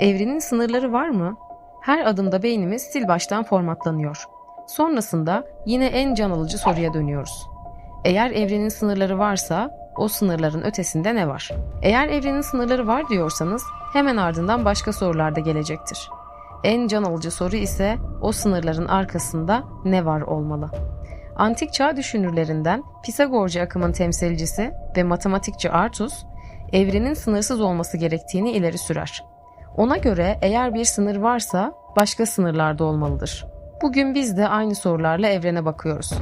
Evrenin sınırları var mı? Her adımda beynimiz sil baştan formatlanıyor. Sonrasında yine en can alıcı soruya dönüyoruz. Eğer evrenin sınırları varsa o sınırların ötesinde ne var? Eğer evrenin sınırları var diyorsanız hemen ardından başka sorular da gelecektir. En can alıcı soru ise o sınırların arkasında ne var olmalı? Antik çağ düşünürlerinden Pisagorcu akımın temsilcisi ve matematikçi Artus, evrenin sınırsız olması gerektiğini ileri sürer. Ona göre eğer bir sınır varsa başka sınırlar da olmalıdır. Bugün biz de aynı sorularla evrene bakıyoruz.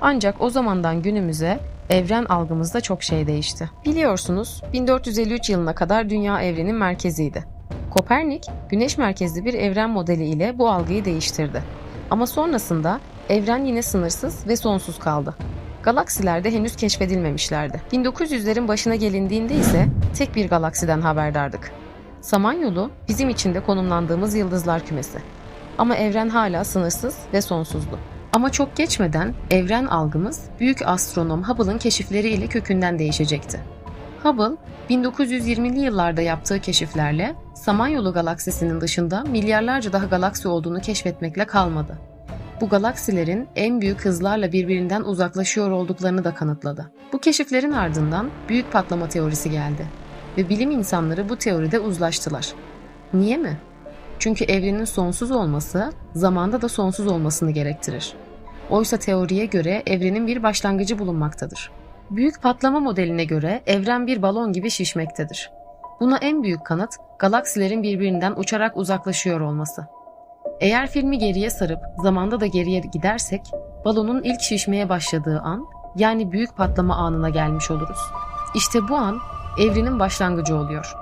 Ancak o zamandan günümüze evren algımızda çok şey değişti. Biliyorsunuz 1453 yılına kadar dünya evrenin merkeziydi. Kopernik, güneş merkezli bir evren modeli ile bu algıyı değiştirdi. Ama sonrasında evren yine sınırsız ve sonsuz kaldı. Galaksiler de henüz keşfedilmemişlerdi. 1900'lerin başına gelindiğinde ise tek bir galaksiden haberdardık. Samanyolu bizim içinde konumlandığımız yıldızlar kümesi. Ama evren hala sınırsız ve sonsuzdu. Ama çok geçmeden evren algımız büyük astronom Hubble'ın keşifleri ile kökünden değişecekti. Hubble, 1920'li yıllarda yaptığı keşiflerle Samanyolu galaksisinin dışında milyarlarca daha galaksi olduğunu keşfetmekle kalmadı. Bu galaksilerin en büyük hızlarla birbirinden uzaklaşıyor olduklarını da kanıtladı. Bu keşiflerin ardından büyük patlama teorisi geldi ve bilim insanları bu teoride uzlaştılar. Niye mi? Çünkü evrenin sonsuz olması zamanda da sonsuz olmasını gerektirir. Oysa teoriye göre evrenin bir başlangıcı bulunmaktadır. Büyük patlama modeline göre evren bir balon gibi şişmektedir. Buna en büyük kanıt galaksilerin birbirinden uçarak uzaklaşıyor olması. Eğer filmi geriye sarıp zamanda da geriye gidersek balonun ilk şişmeye başladığı an yani büyük patlama anına gelmiş oluruz. İşte bu an evrenin başlangıcı oluyor.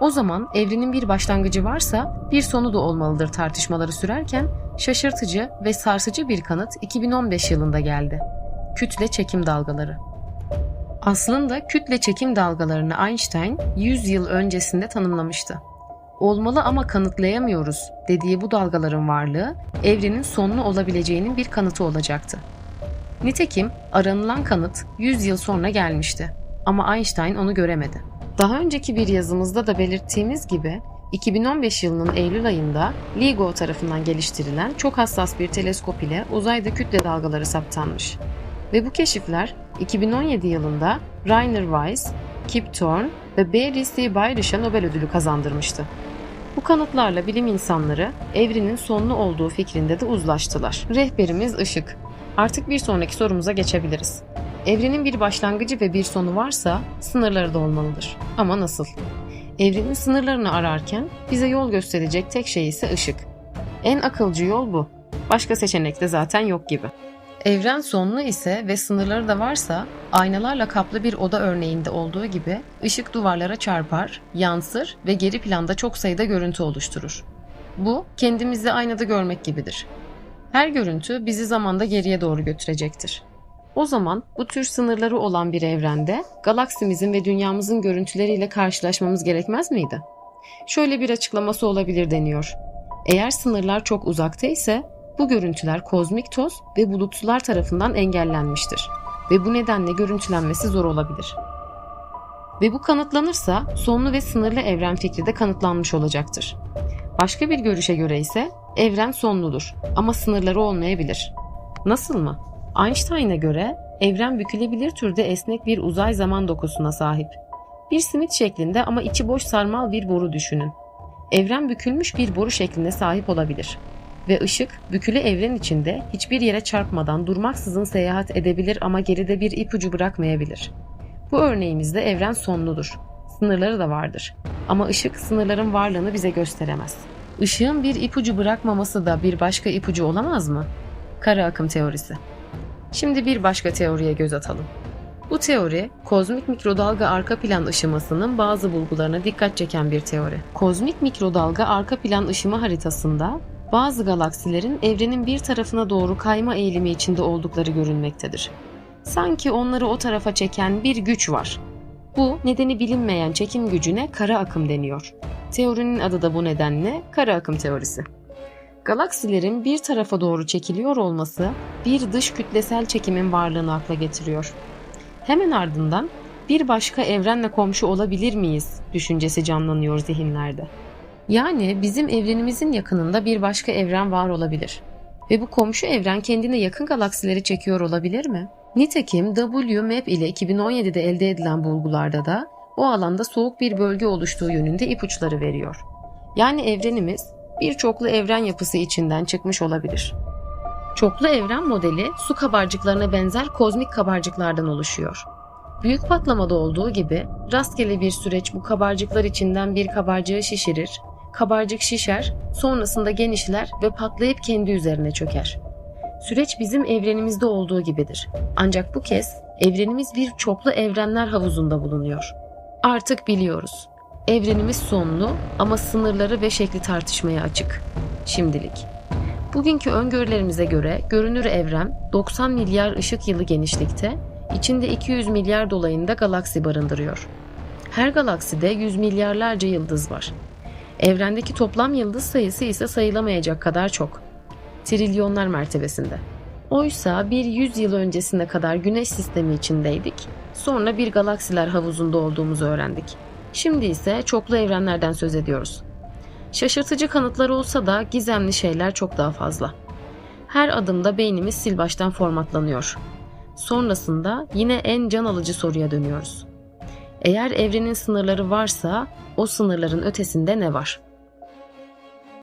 O zaman evrenin bir başlangıcı varsa bir sonu da olmalıdır tartışmaları sürerken şaşırtıcı ve sarsıcı bir kanıt 2015 yılında geldi. Kütle çekim dalgaları. Aslında kütle çekim dalgalarını Einstein 100 yıl öncesinde tanımlamıştı. Olmalı ama kanıtlayamıyoruz dediği bu dalgaların varlığı evrenin sonlu olabileceğinin bir kanıtı olacaktı. Nitekim aranılan kanıt 100 yıl sonra gelmişti ama Einstein onu göremedi. Daha önceki bir yazımızda da belirttiğimiz gibi 2015 yılının Eylül ayında LIGO tarafından geliştirilen çok hassas bir teleskop ile uzayda kütle dalgaları saptanmış. Ve bu keşifler 2017 yılında Rainer Weiss, Kip Thorne ve Barry C. Bayrish'e Nobel ödülü kazandırmıştı. Bu kanıtlarla bilim insanları evrenin sonlu olduğu fikrinde de uzlaştılar. Rehberimiz ışık. Artık bir sonraki sorumuza geçebiliriz. Evrenin bir başlangıcı ve bir sonu varsa sınırları da olmalıdır. Ama nasıl? Evrenin sınırlarını ararken bize yol gösterecek tek şey ise ışık. En akılcı yol bu. Başka seçenek de zaten yok gibi. Evren sonlu ise ve sınırları da varsa aynalarla kaplı bir oda örneğinde olduğu gibi ışık duvarlara çarpar, yansır ve geri planda çok sayıda görüntü oluşturur. Bu kendimizi aynada görmek gibidir. Her görüntü bizi zamanda geriye doğru götürecektir. O zaman bu tür sınırları olan bir evrende galaksimizin ve dünyamızın görüntüleriyle karşılaşmamız gerekmez miydi? Şöyle bir açıklaması olabilir deniyor. Eğer sınırlar çok uzakta ise bu görüntüler kozmik toz ve bulutsular tarafından engellenmiştir ve bu nedenle görüntülenmesi zor olabilir. Ve bu kanıtlanırsa sonlu ve sınırlı evren fikri de kanıtlanmış olacaktır. Başka bir görüşe göre ise evren sonludur ama sınırları olmayabilir. Nasıl mı? Einstein'a göre evren bükülebilir türde esnek bir uzay zaman dokusuna sahip. Bir simit şeklinde ama içi boş sarmal bir boru düşünün. Evren bükülmüş bir boru şekline sahip olabilir ve ışık bükülü evren içinde hiçbir yere çarpmadan durmaksızın seyahat edebilir ama geride bir ipucu bırakmayabilir. Bu örneğimizde evren sonludur. Sınırları da vardır. Ama ışık sınırların varlığını bize gösteremez. Işığın bir ipucu bırakmaması da bir başka ipucu olamaz mı? Kara akım teorisi. Şimdi bir başka teoriye göz atalım. Bu teori, kozmik mikrodalga arka plan ışımasının bazı bulgularına dikkat çeken bir teori. Kozmik mikrodalga arka plan ışıma haritasında bazı galaksilerin evrenin bir tarafına doğru kayma eğilimi içinde oldukları görünmektedir. Sanki onları o tarafa çeken bir güç var. Bu nedeni bilinmeyen çekim gücüne kara akım deniyor. Teorinin adı da bu nedenle kara akım teorisi. Galaksilerin bir tarafa doğru çekiliyor olması bir dış kütlesel çekimin varlığını akla getiriyor. Hemen ardından Bir başka evrenle komşu olabilir miyiz düşüncesi canlanıyor zihinlerde. Yani bizim evrenimizin yakınında bir başka evren var olabilir. Ve bu komşu evren kendine yakın galaksileri çekiyor olabilir mi? Nitekim WMAP ile 2017'de elde edilen bulgularda da o alanda soğuk bir bölge oluştuğu yönünde ipuçları veriyor. Yani evrenimiz bir çoklu evren yapısı içinden çıkmış olabilir. Çoklu evren modeli su kabarcıklarına benzer kozmik kabarcıklardan oluşuyor. Büyük patlamada olduğu gibi rastgele bir süreç bu kabarcıklar içinden bir kabarcığı şişirir, kabarcık şişer, sonrasında genişler ve patlayıp kendi üzerine çöker. Süreç bizim evrenimizde olduğu gibidir. Ancak bu kez evrenimiz bir çoklu evrenler havuzunda bulunuyor. Artık biliyoruz. Evrenimiz sonlu ama sınırları ve şekli tartışmaya açık. Şimdilik. Bugünkü öngörülerimize göre görünür evren 90 milyar ışık yılı genişlikte, içinde 200 milyar dolayında galaksi barındırıyor. Her galakside yüz milyarlarca yıldız var. Evrendeki toplam yıldız sayısı ise sayılamayacak kadar çok. Trilyonlar mertebesinde. Oysa bir 100 yıl öncesine kadar güneş sistemi içindeydik. Sonra bir galaksiler havuzunda olduğumuzu öğrendik. Şimdi ise çoklu evrenlerden söz ediyoruz. Şaşırtıcı kanıtlar olsa da gizemli şeyler çok daha fazla. Her adımda beynimiz sil baştan formatlanıyor. Sonrasında yine en can alıcı soruya dönüyoruz. Eğer evrenin sınırları varsa o sınırların ötesinde ne var?